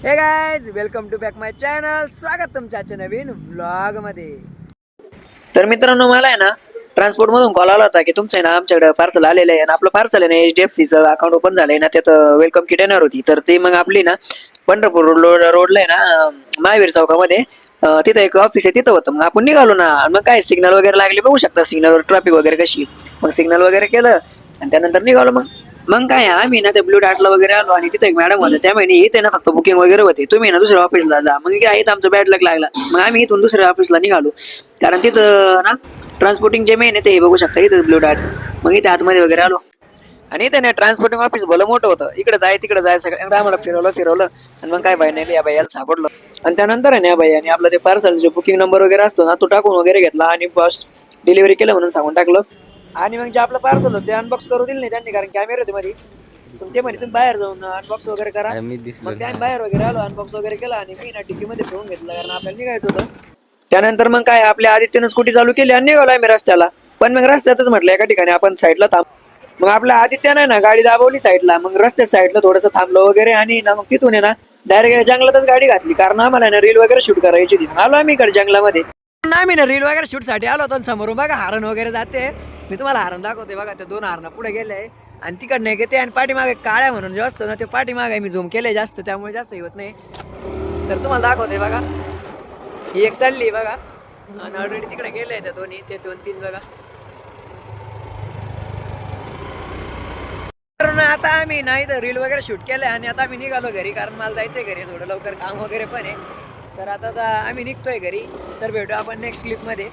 Hey guys welcome to back my channel स्वागत तुमच्या नवीन व्लॉगमध्ये तर मित्रांनो मला आहे ना ट्रान्सपोर्ट मधून कॉल आला होता की तुमचं आहे ना आमच्याकडे पार्सल आलेलं आहे आणि आपलं पार्सल आहे ना एच डी एफ सीचं अकाउंट ओपन झालंय ना त्यात वेलकम किट येणार होती. तर ते मग आपली ना पंढरपूर रोड रोडला आहे ना महावीर चौकामध्ये तिथं एक ऑफिस आहे तिथं होतं. मग आपण निघालो ना मग काय सिग्नल वगैरे लागले बघू शकता सिग्नलवर ट्रॅफिक वगैरे कशी. मग सिग्नल वगैरे केलं आणि त्यानंतर निघालो मग. मग काय आम्ही ना त्या ब्लू डार्टला वगैरे आलो आणि तिथे एक मॅडम होते त्या महिने इथे ना फक्त बुकिंग वगैरे होते तुम्ही ना दुसऱ्या ऑफिसला जा. मग काय इथं आमचं बॅड लक लागला. मग आम्ही इथून दुसऱ्या ऑफिसला निघालो. कारण तिथं ना ट्रान्सपोर्टिंग जे मेन आहे ते हे बघू शकता इथं ब्लू डार्ट मग इथे आतमध्ये वगैरे आलो. आणि इथे ना ट्रान्सपोर्टिंग ऑफिस भलं मोठं होतं. इकडे जाय तिकडे जाय सगळं. आम्हाला फिरवलं फिरवलं. आणि मग काय बाई नाही या बाईला सापडलं. आणि त्यानंतर आहे ना या बाई आणि आपलं ते पार्सल जे बुकिंग नंबर वगैरे असतो ना तो टाकून वगैरे घेतला आणि बस डिलिव्हरी केलं म्हणून सांगून टाकलं. आणि मग जे आपलं पार्सल होतं ते अनबॉक्स करू दिलं नाही त्यांनी कारण कॅमेरे होते मध्ये पण ते म्हणे तुम्ही बाहेर जाऊन अनबॉक्स वगैरे करा. अरे मी दिसलो मग ते आम्ही बाहेर वगैरे आलो अनबॉक्स वगैरे केला आणि मी ना टिकी मध्ये ठेवून घेतलं कारण आपल्याला निघायचं होतं. त्यानंतर मग काय आपल्या आदित्यनं स्कूटी चालू केली आणि निघालो आम्ही रस्त्याला. पण मग रस्त्यातच म्हटलं एका ठिकाणी आपण साईडला थांब. मग आपल्या आदित्यानं ना गाडी दाबवली साईडला मग रस्त्या साईडला थोडंसं थांबलो वगैरे आणि ना मग तिथून आहे ना डायरेक्ट जंगलातच गाडी घातली. कारण आम्हाला ना रील वगैरे शूट करायची होती. मग आलो आम्ही इकडे जंगलामध्ये. आम्ही ना रील वगैरे शूटसाठी आलो होतो समोरून बघा हरण वगैरे जाते. मी तुम्हाला हरण दाखवते बघा ते दोन हारणं पुढे गेले. आणि तिकडनं घेते आणि पाठीमागे काळ्या म्हणून जे असतं ना ते पाठीमागे मी झूम केले जास्त त्यामुळे जास्त होत नाही. तर तुम्हाला दाखवते बघा. ही एक चालली बघा. आणि ऑलरेडी तिकडे गेले त्या दोन्ही ते दोन तीन बघा. तर आता आम्ही नाही तर रील वगैरे शूट केलं आणि आता आम्ही निघालो घरी कारण मला जायचंय घरी थोडं लवकर काम वगैरे पण आहे. तर आता आता आम्ही निघतोय घरी. तर भेटू आपण नेक्स्ट क्लिपमध्ये